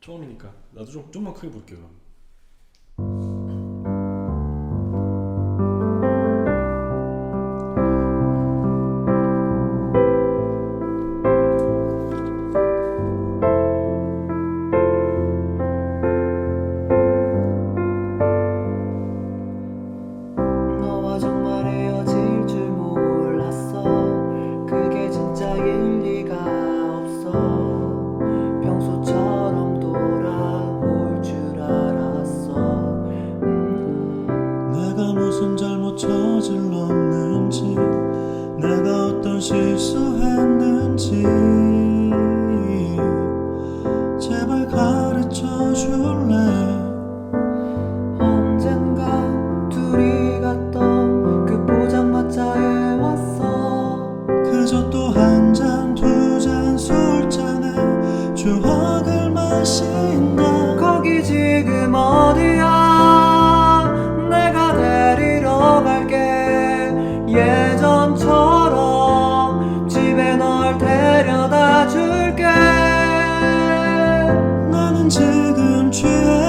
처음이니까 나도 좀 좀만 크게 볼게요. 내가 무슨 잘못 저질렀는지 내가 어떤 실수했는지.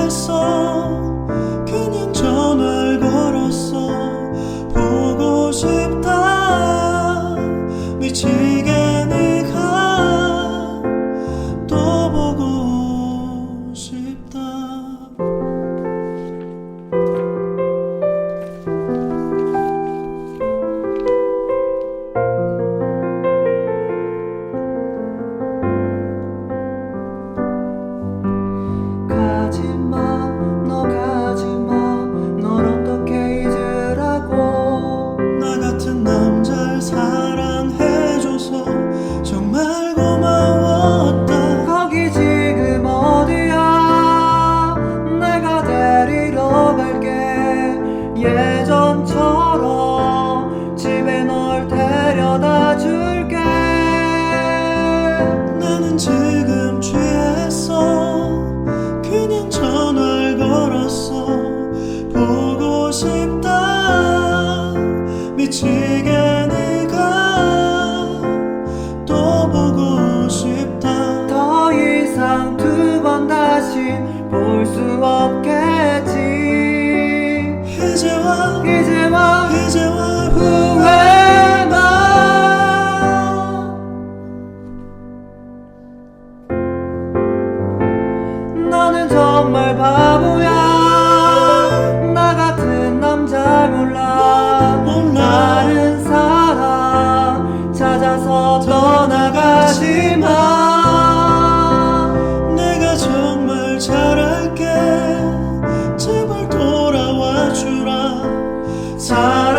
soul. 시간을 가또 보고 싶다. 더 이상 두 번 다시 볼 수 없겠지. 이제와 이제와 이제와 후회만. 나는 정말 바보야. sorry